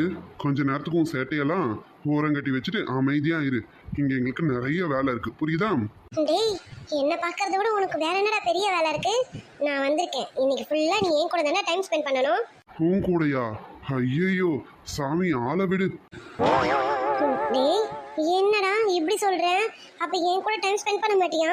வாலு கொஞ்ச நேரத்துக்கு உன் சேட்டையெல்லாம் ஓரங்கட்டி வச்சுட்டு அமைதியா இரு இங்க எங்களுக்கு நிறைய வேலை இருக்கு. புரியுதா? டேய் என்ன பார்க்கறத விட உனக்கு வேற என்னடா பெரிய வேலை இருக்கு? நான் வந்திருக்கேன். இன்னைக்கு ஃபுல்லா நீ என் கூட தானே டைம் ஸ்பெண்ட் பண்ணணும்? உன் கூடயா? ஐயையோ சாமி ஆள விடு. டேய் என்னடா இப்படி சொல்ற? அப்ப என் கூட டைம் ஸ்பெண்ட் பண்ண மாட்டியா?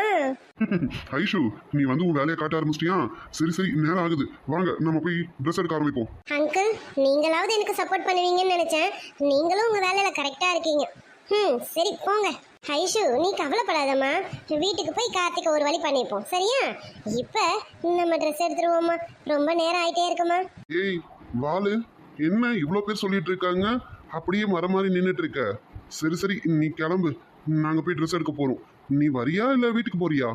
ஐஷு நீ வந்து உன் வேலையை காட்ட ஆரம்பிச்சிட்டியா? சரி சரி நேரம் ஆகுது. வாங்க நம்ம போய் ட்ரெஸ் எடுக்க ஆரம்பிப்போம். அங்கிள் நீங்களாவது எனக்கு சப்போர்ட் பண்ணுவீங்கன்னு நினைச்சேன். நீங்களும் உங்க வேலையில கரெக்டா இருக்கீங்க. ம் சரி போங்க. ஐஷு நீ கவலைப்படாதம்மா. வீட்டுக்கு போய் கார்த்திகை ஒரு வழி பண்ணிப்போம். சரியா? இப்ப நம்ம ட்ரெஸ் எடுத்துருவோம்மா. ரொம்ப நேரம் ஆயிட்டே இருக்குமா? ஏய் வாலு என்ன இவ்வளோ பேர் சொல்லிட்டு இருக்காங்க? அப்படியே மரம் மாதிரி நின்றுட்டு இருக்க. சரி சரி நீ கிளம்பு. நாங்க போய் ட்ரெஸ் எடுக்க போறோம். நீ வரியா இல்ல வீட்டுக்கு போறியா?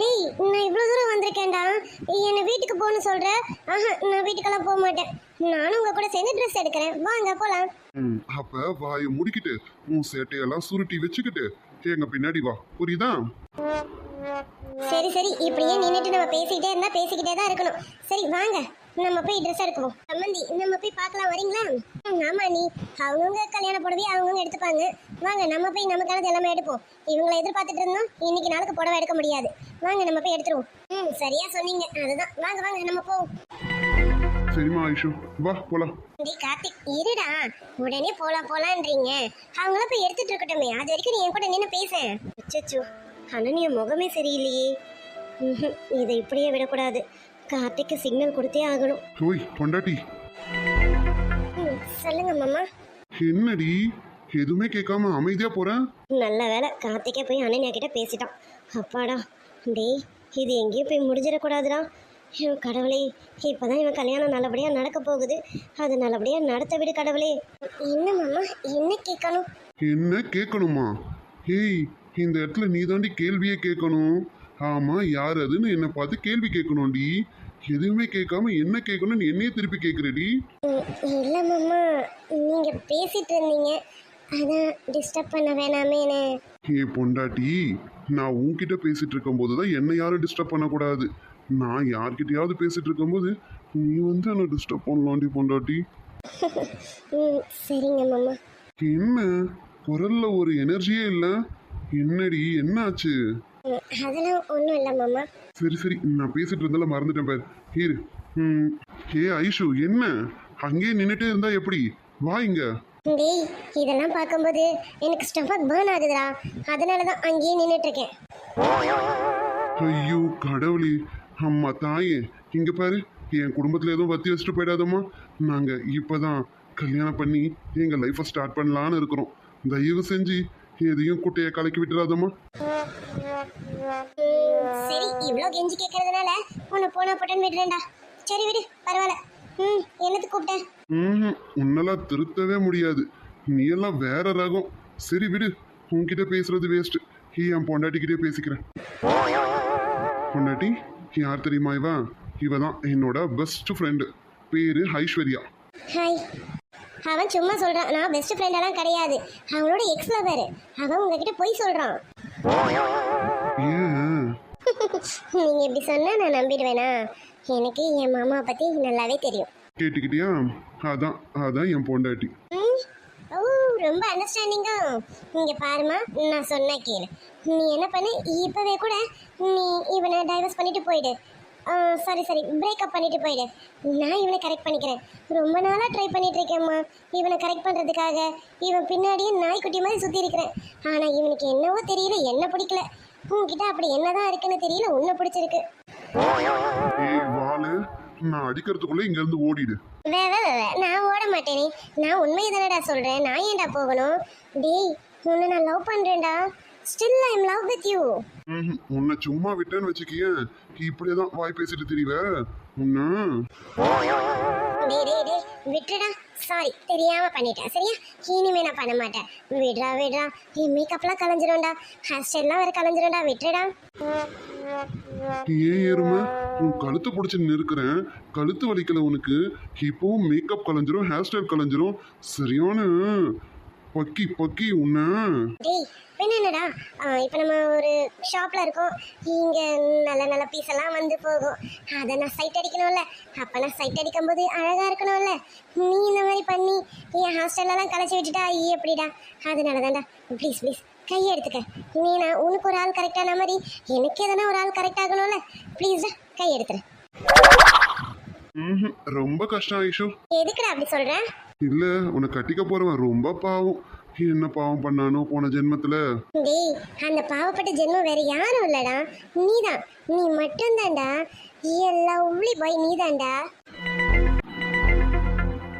டேய் நான் இவ்வளோ தூரம் வந்திருக்கேன்டா. என்னை வீட்டுக்கு போகணும்னு சொல்ற? ஆஹா நான் வீட்டுக்கெல்லாம் போக மாட்டேன். நானும் உங்க கூட சேர்ந்து ட்ரெஸ் எடுக்கிறேன். வாங்க போலாம். ம், அப்ப வாயை முடிக்கிட்டு உன் சேட்டையெல்லாம் சுருட்டி வச்சுக்கிட்டு எங்க பின்னாடி வா. புரியுதா? சரி சரி இப்படியே நின்றுட்டு நம்ம பேசிக்கிட்டே இருந்தா பேசிக்கிட்டே தான் இருக்கணும். சரி வாங்க. நம்ம போய் ட்ரெஸ் எடுக்குவோம் சம்மந்தி நம்ம போய் பார்க்கலாம் வரீங்களா? ஆமா நீ அவங்கவுங்க கல்யாண புடவை அவங்கவுங்க எடுத்துப்பாங்க. வாங்க நம்ம போய் நமக்கானது எல்லாமே எடுப்போம். இவங்களை எதிர்பார்த்துட்டு இருந்தோம் இன்னைக்கு நாளுக்கு புடவை எடுக்க முடியாது. வாங்க நம்ம போய் எடுத்துருவோம். ம் சரியா சொன்னீங்க. அதுதான். வாங்க வாங்க நம்ம போவோம். சரிம்மா ஐஷு. வா போலாம். டேய் கார்த்திக் இருடா. உடனே போலாம் போலான்றீங்க. அவங்கள போய் எடுத்துட்டு இருக்கட்டுமே. அது வரைக்கும் நீ என் கூட நின்று பேச. அச்சச்சோ. அனன்யா முகமே சரியில்லையே. இதை இப்படியே விடக்கூடாது. கார்த்திக்கு சிக்னல் கொடுத்தே ஆகணும். ஓய் பொண்டாட்டி. ம், சொல்லுங்க மாமா. என்னடி? எதுவுமே கேட்காம அமைதியா போறேன் நல்ல வேலை கார்த்திகே போய் அனன்யா கிட்ட பேசிட்டான். அப்பாடா டேய் இது எங்கேயும் போய் முடிஞ்சிடக்கூடாதுடா. ஐயோ கடவுளே இப்போதான் இவன் கல்யாணம் நல்லபடியாக நடக்க போகுது. அது நல்லபடியாக நடத்த விடு கடவுளே. என்ன மாமா என்ன கேட்கணும்? என்ன கேட்கணுமா? ஏய் இந்த இடத்துல நீ தாண்டி கேள்வியே கேட்கணும். ஆமா யார் அதுன்னு என்னை பார்த்து கேள்வி கேட்கணும்டி. எதுவுமே கேட்காம என்ன கேட்கணும்னு என்னையே திருப்பி கேட்குறடி. இல்ல மாமா நீங்க பேசிட்டு இருந்தீங்க. அதான் டிஸ்டர்ப் பண்ண வேணாமேனே ஏ பொண்டாட்டி நான் உன்கிட்ட பேசிட்டு இருக்கும்போது தான் என்னை யாரும் டிஸ்டர்ப் பண்ணக்கூடாது. நான் யார்கிட்டயாவது பேசிட்டு இருக்கும்போது நீ வந்து என்ன டிஸ்டர்ப் பண்ணலாம்டி பொண்டாட்டி. சரிங்க மாமா. என்ன? குரல்ல ஒரு எனர்ஜியே இல்லை? என்னடி என்னாச்சு? அதெல்லாம் ஒன்றும் இல்லை மாமா. சரி சரி. நான் பேசிட்டு இருந்தால மறந்துட்டேன் பாரு. ம், ஏ ஐஷு என்ன? அங்கேயே நின்றுட்டே இருந்தா எப்படி? வா இங்க. டேய் இதெல்லாம் பார்க்கும்போது எனக்கு ஸ்டமக் பேர்ன் ஆகுதுடா. அதனால தான் அங்கேயே நின்றுட்டு இருக்கேன் ஐயோ கடவுளே. அம்மா தாயே. இங்க பாரு. என் குடும்பத்துல எதுவும் வத்தி வச்சுட்டு போயிடாதம்மா. நாங்க இப்பதான் கல்யாணம் பண்ணி எங்க லைஃப்பை ஸ்டார்ட் பண்ணலான்னு இருக்கிறோம். தயவு செஞ்சு எதையும் குட்டையை கலக்கி விட்டுறாதம்மா. சரி இவ்வளோ கெஞ்சி கேட்கறதுனால உன்னை போனா போட்டேன்னு விடுறேன்டா சரி விடு பரவாயில்ல. ம் என்னத்துக்கு கூப்பிட்டேன்? ம் உன்னெல்லாம் திருத்தவே முடியாது. நீ எல்லாம் வேற ரகம். சரி விடு உன்கிட்ட பேசுறது வேஸ்ட் என் பொண்டாட்டிக்கிட்டே பேசிக்கிறேன். பொண்டாட்டி யார் தெரியுமா இவ? இவ தான் என்னோட பெஸ்ட் ஃப்ரெண்டு பேரு ஐஸ்வர்யா. ஹாய். அவன் சும்மா சொல்றான் நான் பெஸ்ட் ஃப்ரெண்டெல்லாம் கிடையாது. அவனோட எக்ஸ் லவர் அவன் உங்ககிட்ட போய் சொல்றான். நீங்க இப்படி சொன்னா நான் நம்பிடுவேனா? எனக்கு என் மாமா பத்தி நல்லாவே தெரியும். கேட்டுக்கிட்டியா? அதான் அதான் என் பொண்டாட்டி. ஓ ரொம்ப அண்டர்ஸ்டாண்டிங்கா இங்க பாருமா நான் சொன்ன கேளு. நீ என்ன பண்ணு? இப்பவே கூட நீ இவனை டைவர்ஸ் பண்ணிட்டு போயிடு. Sorry sorry. பிரேக்கப் பண்ணிட்டு போயிடு. நான் இவனை கரெக்ட் பண்ணிக்கிறேன். ரொம்ப நாளா ட்ரை பண்ணிட்டு இருக்கேம்மா. இவனை கரெக்ட் பண்றதுக்காக. இவன் பின்னாடியே நாய்க்குட்டி மாதிரி சுத்தி இருக்கிறேன். ஆனா இவனுக்கு என்னவோ தெரியல என்ன பிடிக்கல. உன்கிட்ட அப்படி என்னதான் இருக்குன்னு தெரியல உன்னை பிடிச்சிருக்கு. நான் அடிக்கிறதுக்குள்ள இங்க இருந்து ஓடிடு. வே வே, நான் ஓட மாட்டேனே. நான் உண்மையை தானடா சொல்றேன். நான் ஏன்டா போகணும்? டேய் உன்னை நான் love பண்றேன்டா. Still I am love with you. உன்னை சும்மா விட்டேன்னு வச்சுக்கியேன் இப்படியே தான் வாய் பேசிட்டு தெரியவ உன்ன? விட்டுடா. சாரி தெரியாம பண்ணிட்டேன். சரியா? இனிமே நான் பண்ண மாட்டேன். விடுறா விடுறா. என் மேக்கப்லாம் கலைஞ்சிரும்டா. ஹேர் ஸ்டைல்லாம் வேற கலைஞ்சிரும்டா. விட்டுடா ஏன் எருமை உன் கழுத்து பிடிச்சி நிற்கிறேன். கழுத்து வலிக்கல உனக்கு. இப்போவும் மேக்கப் கலைஞ்சிரும் ஹேர் ஸ்டைல் கலைஞ்சிரும். சரியான பக்கி பக்கி உன்ன. டேய் பின்ன என்னடா? இப்போ நம்ம ஒரு ஷாப்பில் இருக்கோம். இங்கே நல்ல நல்ல பீஸ் எல்லாம் வந்து போகும். அதை நான் சைட் அடிக்கணும்ல. அப்போ நான் சைட் அடிக்கும்போது அழகாக இருக்கணும்ல. நீ இந்த மாதிரி பண்ணி என் ஹாஸ்டல்லலாம் கலைச்சி விட்டுட்டா ஐயே எப்படிடா? அதனால தான்டா ப்ளீஸ் ப்ளீஸ் கையை எடுத்துக்க. நீ நான் உனக்கு ஒரு ஆள் கரெக்டான மாதிரி எனக்கு எதனா ஒரு ஆள் கரெக்ட் ஆகணும்ல? ப்ளீஸ்டா கை எடுத்துரு. ரொம்ப கஷ்டம் ஐஷு. எதுக்குடா அப்படி சொல்ற? இல்ல உன்னை கட்டிக்க போறவன் ரொம்ப பாவம். என்ன பாவம் பண்ணானோ போன ஜென்மத்துல? டேய் அந்த பாவப்பட்ட ஜென்மம் வேற யாரும் இல்லடா. நீதான். நீ மட்டும்தான்டா. எல்லா உள்ளி பாய் நீதான்டா.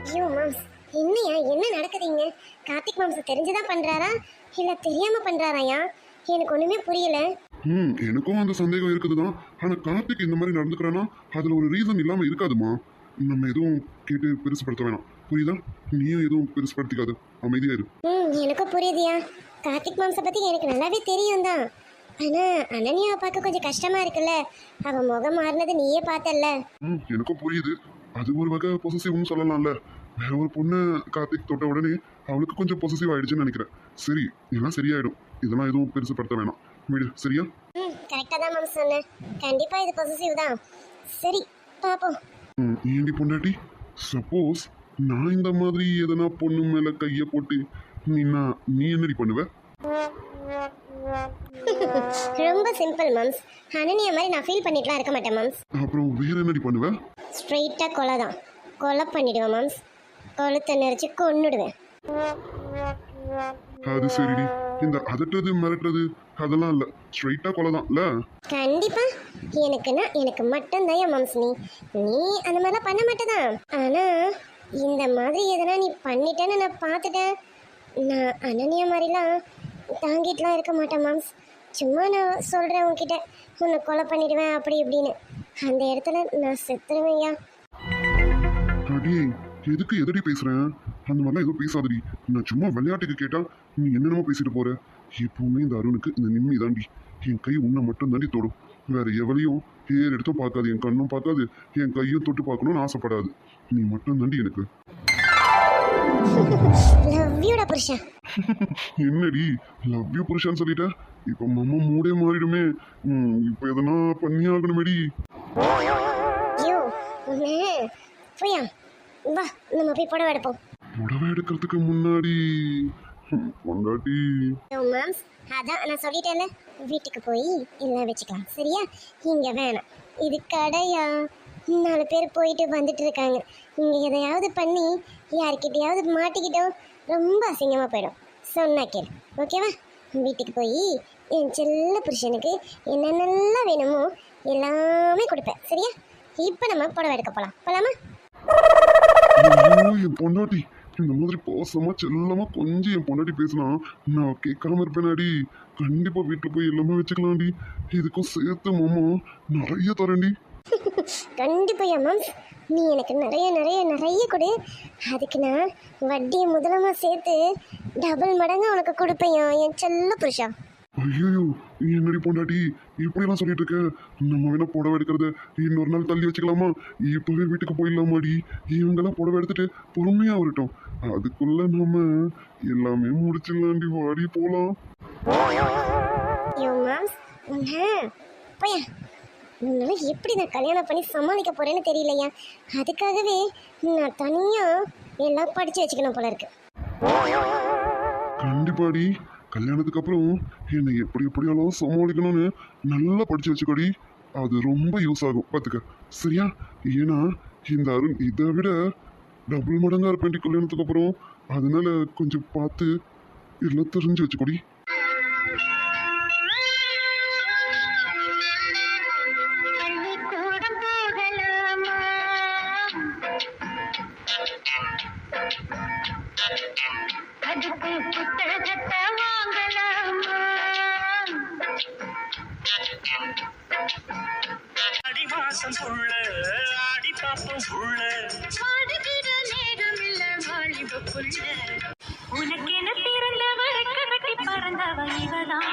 ஐயோ மாம்ஸ். என்னையா? என்ன நடக்குதுங்க? கார்த்திக் மாம்ஸ் தெரிஞ்சுதான் பண்றாரா? இல்ல தெரியாம பண்றாராயா? எனக்கு ஒண்ணுமே புரியல. ம் எனக்கும் அந்த சந்தேகம் இருக்குதுதான். ஆனா கார்த்திக் இந்த மாதிரி நடந்துக்கிறானா? அதுல ஒரு ரீசன் இல்லாம இருக்காதுமா? நம்ம எதுவும் கேட்டு பெருசுப்படுத்த வேணாம். புரியுதா? நீயும் எதுவும் பெருசுப்படுத்திக்காது அமைதியா இரு. ம் எனக்கும் புரியுதுயா. கார்த்திக் மாம்ஸை பத்தி எனக்கு நல்லாவே தெரியும் தான் ஆனா அனன்யாவை பார்க்க கொஞ்சம் கஷ்டமா இருக்குல்ல. அவ முகம் மாறினது நீயே பார்த்தல்ல. ம் எனக்கும் புரியுது. அது ஒரு வகை பொசசிவ்னு சொல்லலாம்ல. வேற ஒரு பொண்ணு கார்த்திக் தொட்ட உடனே அவளுக்கு கொஞ்சம் பொசசிவ் ஆயிடுச்சுன்னு நினைக்கிறேன். சரி எல்லாம் சரியாயிடும். இதெல்லாம் எதுவும் பெருசுப்படுத்த வேணாம். விடு சரியா? ம் கரெக்டாக தான் மேம் சொன்னேன். கண்டிப்பாக இது பொசிசிவ் தான். சரி பார்ப்போம் ம் ஏண்டி பொண்டாட்டி? சப்போஸ் நான் இந்த மாதிரி எதனா பொண்ணு மேல கைய போட்டு நீனா நீ என்னடி பண்ணுவ? ரொம்ப சிம்பிள் மேம்ஸ் அனன்யா மாதிரி நான் ஃபீல் பண்ணிட்டுலாம் இருக்க மாட்டேன் மேம்ஸ் அப்புறம் வேற என்னடி பண்ணுவ? ஸ்ட்ரெயிட்டாக கொலை தான். கொலை பண்ணிடுவேன் மேம்ஸ் கொளுத்தை நெரிச்சு கொன்னுடுவேன். அது சரிடி. இந்த அதட்டுறது மிரட்டுறது அதெல்லாம் இல்ல. ஸ்ட்ரைட்டா கொலை தான் இல்ல? கண்டிப்பா. எனக்குன்னா எனக்கு மட்டும்தான் என் மேம்ஸ் நீ. நீ அந்த மாதிரிலாம் பண்ண மாட்டேதான். ஆனா இந்த மாதிரி எதனா நீ பண்ணிட்டேன்னு நான் பார்த்துட்டேன். நான் அனன்யா மாதிரிலாம் தாங்கிட்டுலாம் இருக்க மாட்டேன் மாம்ஸ். சும்மா நான் சொல்கிறேன் உன்கிட்ட உன்னை கொலை பண்ணிடுவேன் அப்படி இப்படின்னு. அந்த இடத்துல நான் செத்துருவேன்யா அடியே எதுக்கு எதடி பேசுகிறேன் அந்த மாதிரிலாம் எதுவும் பேசாதடி. நான் சும்மா விளையாட்டுக்கு கேட்டால் நீ என்னென்னமோ பேசிட்டு போகிற எப்பவுமே இந்த அருணுக்கு இந்த நிம்மி தாண்டி என் கை உன்னை மட்டும் தாண்டி தொடும். வேற எவளையும் ஏர் எடுத்தும் பார்க்காது என் கண்ணும் பார்க்காது என் கையும் தொட்டு பார்க்கணும்னு ஆசைப்படாது. நீ மட்டும் தாண்டி எனக்கு. என்னடி லவ் யூ புருஷான்னு சொல்லிட்ட? இப்போ மம்மா மூடே மாறிடுமே. இப்போ எதனா பண்ணி ஆகணுமேடி. புடவை எடுப்போம். புடவை எடுக்கிறதுக்கு முன்னாடி பொண்டாட்டி. மேம்ஸ் அதான் நான் சொல்லிட்டேன்ல. வீட்டுக்கு போய் எல்லாம் வச்சுக்கலாம். சரியா? இங்க வேணாம். இது கடையா? நாலு பேர் போயிட்டு வந்துட்டு இருக்காங்க. இங்க எதையாவது பண்ணி யார்கிட்டயாவது மாட்டிக்கிட்டோம் ரொம்ப அசிங்கமா போயிடும். சொன்னா கேளு. ஓகேவா? வீட்டுக்கு போய் என் செல்ல புருஷனுக்கு என்னென்னலாம் வேணுமோ எல்லாமே கொடுப்பேன். சரியா? இப்போ நம்ம புடவை எடுக்க போலாம். போலாமா? ஐயோ, என் பொண்டாட்டி. இந்த மாதிரி பாசமா செல்லமா கொஞ்சம் என் பொண்டாட்டி பேசினா நான் கேட்காம இருப்பேனாடி. கண்டிப்பா வீட்டுல போய் எல்லாமே வச்சுக்கலாம்டி. இதுக்கும் சேர்த்து மாமா நிறைய தரேன்டி. கண்டிப்பா மேம். நீ எனக்கு நிறைய நிறைய நிறைய கொடு. அதுக்கு நான் வட்டியை முதலமா சேர்த்து டபுள் மடங்கு உனக்கு கொடுப்பேன் என் செல்ல புருஷா. ஐயோ என்னடி பொண்டாட்டி? இப்படியெல்லாம் சொல்லிட்டு இருக்க. நம்ம வேணா புடவை எடுக்கிறத இன்னொரு நாள் தள்ளி வச்சுக்கலாமா? இப்பவே வீட்டுக்கு போயிடலாமாடி? இவங்கெல்லாம் புடவை எடுத்துட்டு பொறுமையா வரட்டும். அதுக்குள்ள நாம எல்லாமே முடிச்சிடலாண்டி வாடி போலாம். உன்னால எப்படி நான் கல்யாணம் பண்ணி சமாளிக்க போறேன்னு தெரியலையா? அதுக்காகவே நான் தனியா எல்லாம் படிச்சு வச்சுக்கணும் போல இருக்கு. கண்டிப்பாடி. கல்யாணத்துக்கு அப்புறம் என்னை எப்படி எப்படியாலும் சமாளிக்கணும்னு நல்லா படிச்சு வச்சுக்கோடி. அது ரொம்ப யூஸ் ஆகும். பார்த்துக்க சரியா? ஏன்னா இந்த அருண் இதை விட டபுள் மடங்காக இருப்பேன் கல்யாணத்துக்கு அப்புறம் அதனால கொஞ்சம் பார்த்து எல்லாம் தெரிஞ்சு வச்சுக்கோடி. அதுக்கு புத்தகத்தை அடி மாசம் புள்ள ஆடி பாப்போம் புள்ள வாடுகிற நேரம் இல்ல வாலிப புள்ள. உனக்கென பிறந்தவ கட்டி பறந்தவ இவதான்.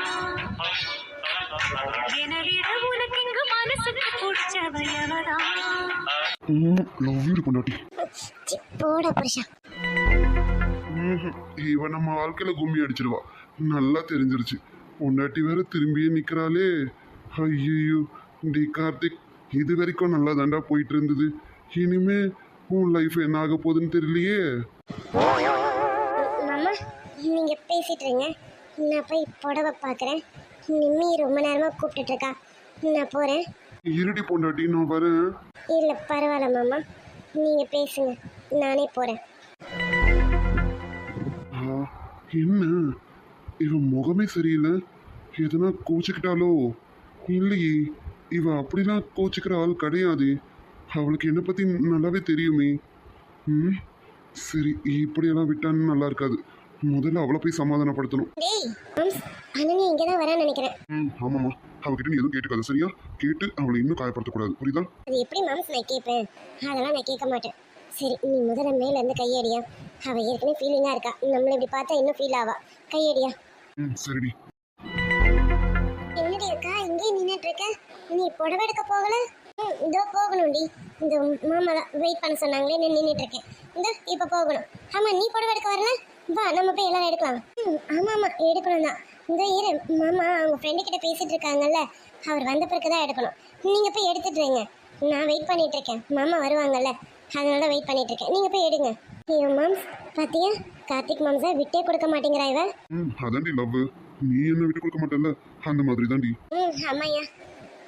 எனவிட உனக்கு இங்கு மனசுக்கு பிடிச்சவ எவதான். லவ் யூ பொண்டாட்டி. போடா புருஷா. இவன் நம்ம வாழ்க்கையில கும்மி அடிச்சிருவா. நல்லா தெரிஞ்சிருச்சு. பொண்டாட்டி வேற திரும்பியே நிக்கிறாளே. ஐயோ டி கார்த்திக். இது வரைக்கும் நல்லா தாண்டா போயிட்டு இருந்தது இனிமே உன் லைஃப் என்ன ஆக போகுதுன்னு தெரியலையே. மாமா நீங்க பேசிட்டு இருங்க. நான் போய் புடவை பார்க்குறேன். நிம்மி ரொம்ப நேரமா கூப்பிட்டுட்டு இருக்கா. நான் போறேன். இருடி பொண்டாட்டி நான் வரேன். இல்ல பரவாயில்ல மாமா. நீங்க பேசுங்க. நானே போறேன். என்ன? இவன் முகமே சரியில்லை. எதுனா கோச்சிக்கிட்டாலோ? இல்லையே. இவ அப்படிலாம் கோச்சிக்கிற ஆள் கிடையாது. அவளுக்கு என்னை பற்றி நல்லாவே தெரியுமே. ம் சரி இப்படியெல்லாம் விட்டான்னு நல்லா இருக்காது. முதல்ல அவளை போய் சமாதானப்படுத்தணும். ம் ஆமாம்மா. அவகிட்ட நீ எதுவும் கேட்டுக்காத சரியா? கேட்டு அவளை இன்னும் காயப்படுத்தக்கூடாது புரியுதா? அது எப்படி மாம்ஸ் நான் கேட்பேன்? அதெல்லாம் நான் கேட்க மாட்டேன். சரி நீ முதல்ல மேல இருந்து கையடியா. அவ ஏற்கனவே ஃபீலிங்கா இருக்கா. நம்மள இப்படி பார்த்தா இன்னும் ஃபீல் ஆவா? கையடியா. ம் சரிடி. நீ புடவை எடுக்க போகல ம், இதோ போகணும்டி. இந்த மாமா வெயிட் பண்ண சொன்னாங்களே நான் நின்னுட்டு இருக்கேன். இந்த இப்போ போகணும். ஆமா நீ புடவை எடுக்க வரல? வா நம்ம போய் எல்லாரும் எடுக்கலாம். ம் ஆமா ஆமா எடுக்கணும் தான். இந்த இரு. மாமா அவங்க ஃப்ரெண்டு கிட்ட பேசிட்டு இருக்காங்கல்ல அவர் வந்த பிறகு தான் எடுக்கணும். நீங்க போய் எடுத்துட்டு இருங்க நான் வெயிட் பண்ணிட்டு இருக்கேன். மாமா வருவாங்கல்ல அதனால தான் வெயிட் பண்ணிட்டு இருக்கேன். நீங்க போய் எடுங்க. ஐயோ மாம்ஸ் பாத்தியா? கார்த்திக் மாம்ஸை விட்டே கொடுக்க மாட்டேங்கிறா இவ. ம் அதான்டி லவ் நீ என்ன விட்டு கொடுக்க மாட்டேல்ல அந்த மாதிரி தான்டி ம் ஆமாய்யா.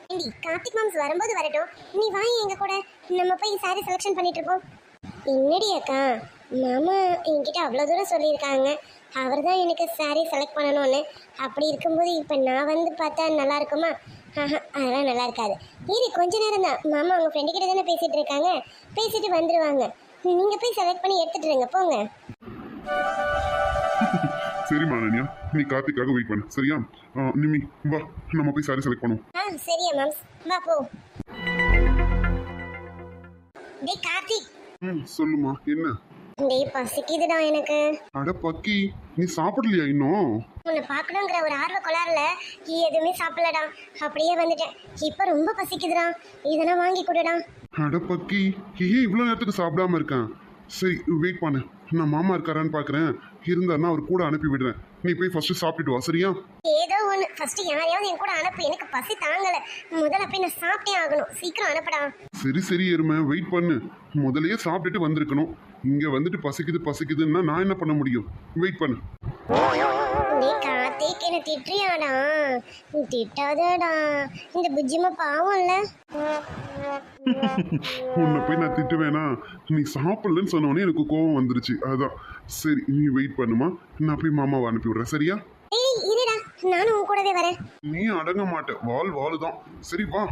ஏண்டி கார்த்திக் மாம்ஸ் வரும்போது வரட்டும். நீ வாங்கி எங்க கூட. நம்ம போய் சாரி செலெக்ஷன் பண்ணிட்டு இருப்போம். என்னடி அக்கா? மாமா என்கிட்ட அவ்வளோ தூரம் சொல்லியிருக்காங்க. அவர் தான் எனக்கு சாரி செலக்ட் பண்ணணும்னு. அப்படி இருக்கும்போது இப்போ நான் வந்து பார்த்தா நல்லா இருக்குமா? ஆஹா அதெல்லாம் நல்லா இருக்காது. ஏறி கொஞ்ச நேரம் தான். மாமா அவங்க ஃப்ரெண்டு கிட்ட தானே பேசிட்டு இருக்காங்க. பேசிட்டு வந்துருவாங்க. நீங்க போய் செலக்ட் பண்ணி எடுத்துட்டு இருங்க. போங்க. சரிம்மா அனன்யா நீ கார்த்திக்காக வெயிட் பண்ணு. சரியா? ஆ, நிம்மி வா. நம்ம போய் சாரி செலக்ட் பண்ணுவோம். ஆ சரியா மாம்ஸ் வா போ. டேய் கார்த்திக். ம் சொல்லுமா என்ன? டேய் பசிக்குதுடா எனக்கு. அட பக்கி நீ சாப்பிடலையா இன்னும்? உன்னை பார்க்கணுங்கிற ஒரு ஆர்வ கொளாரில் எதுவுமே சாப்பிடலடா. அப்படியே வந்துட்டேன். இப்போ ரொம்ப பசிக்குதுடா. இதெல்லாம் வாங்கி கொடுடா. அட பக்கி ஏன் இவ்வளோ நேரத்துக்கு சாப்பிடாம இருக்கேன். சரி வெயிட் பண்ணு. நான் மாமா இருக்காரான்னு பார்க்குறேன் இருந்தாருன்னா அவர் கூட அனுப்பி விடுறேன். நீ போய் ஃபர்ஸ்ட் சாப்பிட்டுட்டு வா சரியா? ஏதோ ஒன்று ஃபர்ஸ்ட் யாரையாவது என் கூட அனுப்பு. எனக்கு பசி தாங்கல. முதல்ல போய் நான் சாப்பிட்டே ஆகணும். சீக்கிரம் அனுப்புடா. சரி சரி எருமை. வெயிட் பண்ணு. முதல்லயே சாப்பிட்டுட்டு வந்திருக்கணும். இங்கே வந்துட்டு பசிக்குது பசிக்குதுன்னா நான் என்ன பண்ண முடியும்? வெயிட் பண்ணு. டேய் கார்த்திக் என்ன திட்டுறியாடா? நீ திட்டாதடா. இந்த புஜ்ஜிமா பாவம்ல. உன்னை போய் நான் திட்டுவேனா? நீ சாப்பிடலன்னு சொன்னோடனே எனக்கு கோவம் வந்துருச்சு. அதான். சரி நீ வெயிட் பண்ணுமா? நான் போய் மாமாவை அனுப்பி விடுறேன். சரியா? ஏய் இருடா. நானும் உன் கூடவே வரேன். நீ அடங்க மாட்ட. வால் வாளுதான் சரி வா.